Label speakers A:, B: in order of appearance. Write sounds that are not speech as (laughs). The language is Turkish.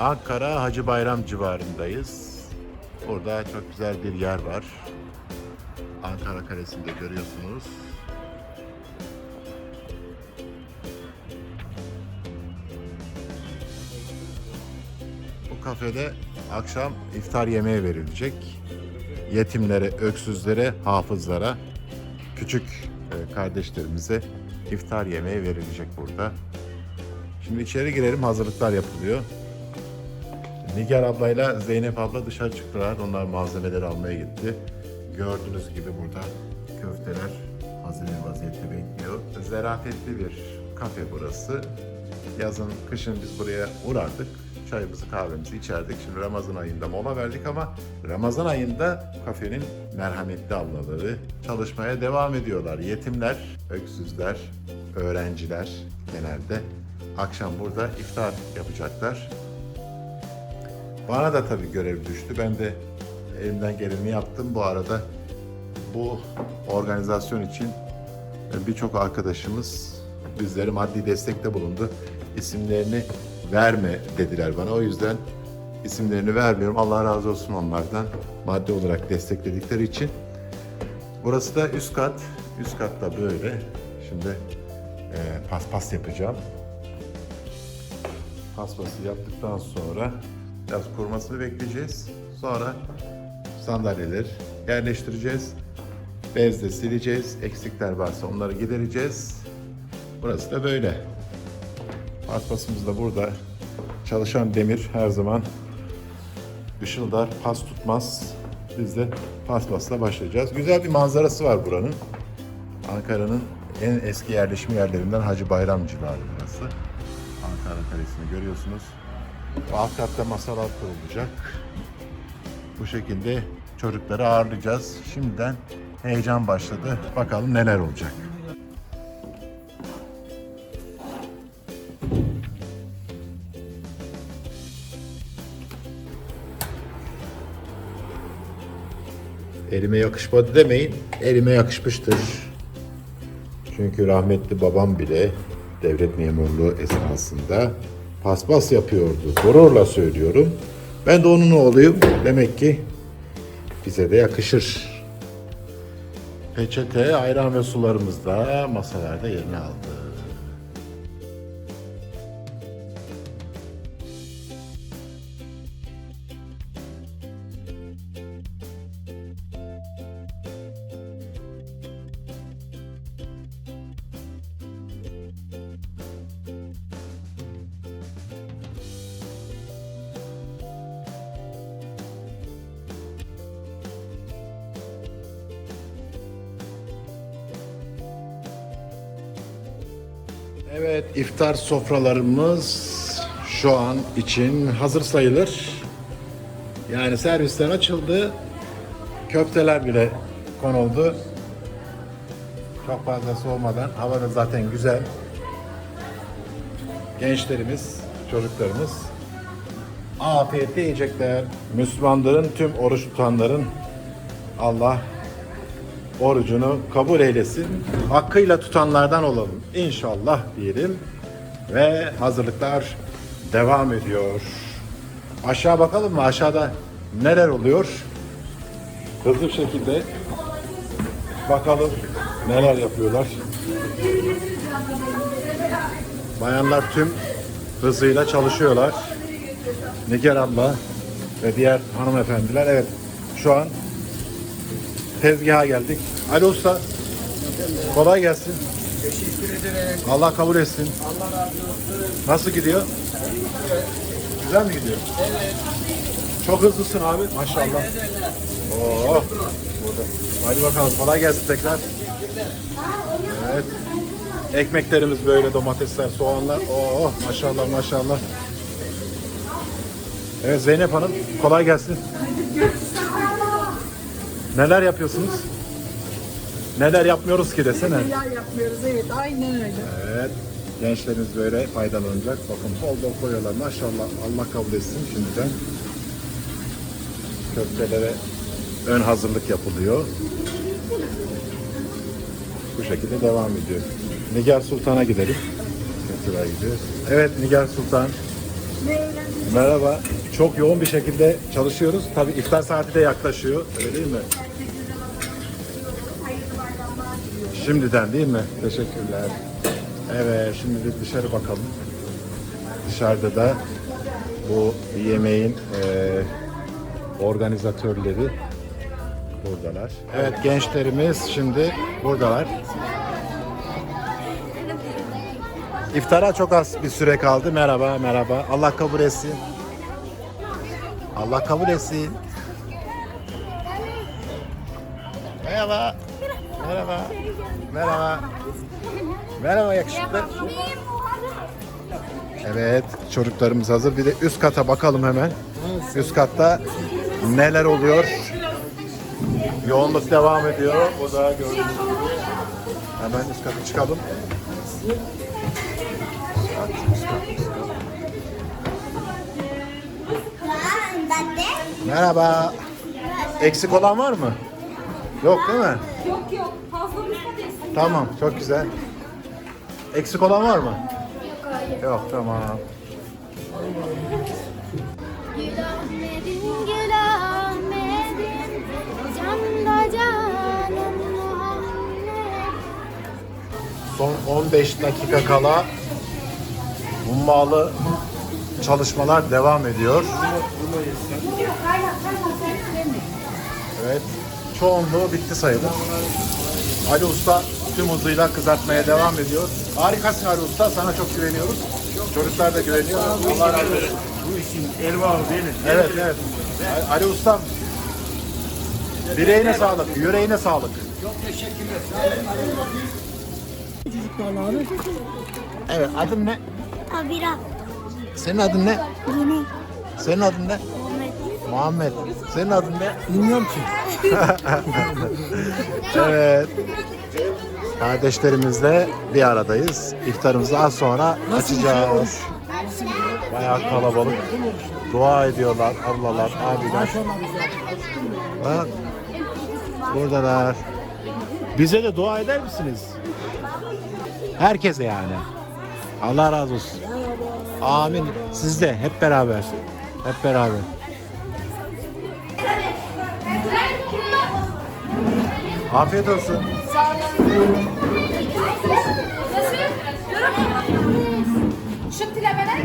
A: Ankara Hacı Bayram civarındayız. Burada çok güzel bir yer var. Ankara Kalesi'nde görüyorsunuz. Bu kafede akşam iftar yemeği verilecek. Yetimlere, öksüzlere, hafızlara, küçük e, kardeşlerimize iftar yemeği verilecek burada. Şimdi içeri girelim hazırlıklar yapılıyor. Nigar ablayla Zeynep abla dışarı çıktılar. Onlar malzemeleri almaya gitti. Gördüğünüz gibi burada köfteler hazır bir vaziyette bekliyor. Zerafetli bir kafe burası. Yazın, kışın biz buraya uğrardık. Çayımızı, kahvemizi içerdik. Şimdi Ramazan ayında mola verdik ama Ramazan ayında kafenin merhametli ablaları çalışmaya devam ediyorlar. Yetimler, öksüzler, öğrenciler genelde akşam burada iftar yapacaklar. Bana da tabii görev düştü. Ben de elimden geleni yaptım. Bu arada bu organizasyon için birçok arkadaşımız bizlere maddi destekte bulundu. İsimlerini verme dediler bana. O yüzden isimlerini vermiyorum. Allah razı olsun onlardan maddi olarak destekledikleri için. Burası da üst kat. Üst katta böyle. Şimdi e, paspas yapacağım. Paspası yaptıktan sonra biraz kurumasını bekleyeceğiz. Sonra sandalyeler yerleştireceğiz. Bezle sileceğiz. Eksikler varsa onları gidereceğiz. Burası da böyle. Paspasımız da burada. Çalışan demir her zaman ışıldar, pas tutmaz. Biz de paspasla başlayacağız. Güzel bir manzarası var buranın. Ankara'nın en eski yerleşim yerlerinden Hacı Bayram civarı burası. Ankara Kalesi'ni görüyorsunuz. Alt katta masalar kurulacak. Bu şekilde çocukları ağırlayacağız. Şimdiden heyecan başladı. Bakalım neler olacak. Elime yakışmadı demeyin. Elime yakışmıştır. Çünkü rahmetli babam bile devlet memurluğu esnasında paspas yapıyordu. Gururla söylüyorum. Ben de onun oğluyum. Demek ki bize de yakışır. Peçete, ayran ve sularımız da masalarda yerini aldı. Evet, iftar sofralarımız şu an için hazır sayılır. Yani servisler açıldı. Köfteler bile konuldu. Çok fazla soğumadan. Hava da zaten güzel. Gençlerimiz, çocuklarımız afiyetle yiyecekler. Müslümanların, tüm oruç tutanların Allah orucunu kabul eylesin. Hakkıyla tutanlardan olalım inşallah diyelim. Ve hazırlıklar devam ediyor. Aşağı bakalım mı? Aşağıda neler oluyor? Hızlı bir şekilde bakalım neler yapıyorlar. Bayanlar tüm hızıyla çalışıyorlar. Nigar abla ve diğer hanımefendiler evet şu an tezgaha geldik. Ali Usta kolay gelsin. Allah kabul etsin. Nasıl gidiyor? Güzel mi gidiyor? Çok hızlısın abi maşallah. Oo. Burada. Hadi bakalım kolay gelsin tekrar. Evet. Ekmeklerimiz böyle domatesler, soğanlar. Oo maşallah maşallah. Evet Zeynep Hanım kolay gelsin. Neler yapıyorsunuz? Neler yapmıyoruz ki desene.
B: Neler yapmıyoruz evet aynen öyle.
A: Evet. Gençlerimiz böyle faydalanacak. Bakın bol bol koyuyorlar. Maşallah Allah kabul etsin şimdiden. Köftelere ön hazırlık yapılıyor. Bu şekilde devam ediyor. Nigar Sultan'a gidelim. Köfteler gidiyor. Evet Nigar Sultan. Merhaba. Çok yoğun bir şekilde çalışıyoruz. Tabii iftar saati de yaklaşıyor. Öyle değil mi? Şimdiden değil mi? Teşekkürler. Evet, şimdi bir dışarı bakalım. Dışarıda da bu yemeğin eee, organizatörleri buradalar. Evet, gençlerimiz şimdi buradalar. İftara çok az bir süre kaldı. Merhaba, merhaba. Allah kabul etsin. Allah kabul etsin. Merhaba. Merhaba. Merhaba. Merhaba yakışıklı. Evet, çocuklarımız hazır. Bir de üst kata bakalım hemen. Üst katta neler oluyor? Yoğunluk devam ediyor. O da gördüğünüz gibi. Hemen üst kata çıkalım. Merhaba. Eksik olan var mı? Yok değil mi?
C: Yok yok fazla müsaade
A: Tamam, çok güzel. Eksik olan var mı? Yok, hayır. Yok, tamam.
D: Gül Ahmet'in Gül Ahmet'in Canda canım Muhammed
A: Son 15 dakika kala hummalı çalışmalar devam ediyor. Evet, çoğunluğu bitti sayılır. Ali Usta tüm hızıyla kızartmaya devam ediyor. Harikasın Ali Usta, sana çok güveniyoruz. Çocuklar da güveniyor. Allah razı olsun.
E: Bu işin ervahı benim.
A: Evet, evet. Ali Usta, bireğine sağlık, yüreğine sağlık. Evet, adın ne?
D: Abira
A: Senin adın ne?
D: Yine
A: Senin adın ne? Muhammed. Senin adın ne?
E: Bilmiyorum ki. (laughs)
A: Evet. Kardeşlerimizle bir aradayız. İftarımızı az sonra açacağız. Bayağı kalabalık. Dua ediyorlar ablalar, abiler. Bak. Buradalar. Bize de dua eder misiniz? Herkese yani. Allah razı olsun. Amin. Siz de hep beraber. Hep beraber. Afiyet olsun.
C: Nasıl? Şu tilemeler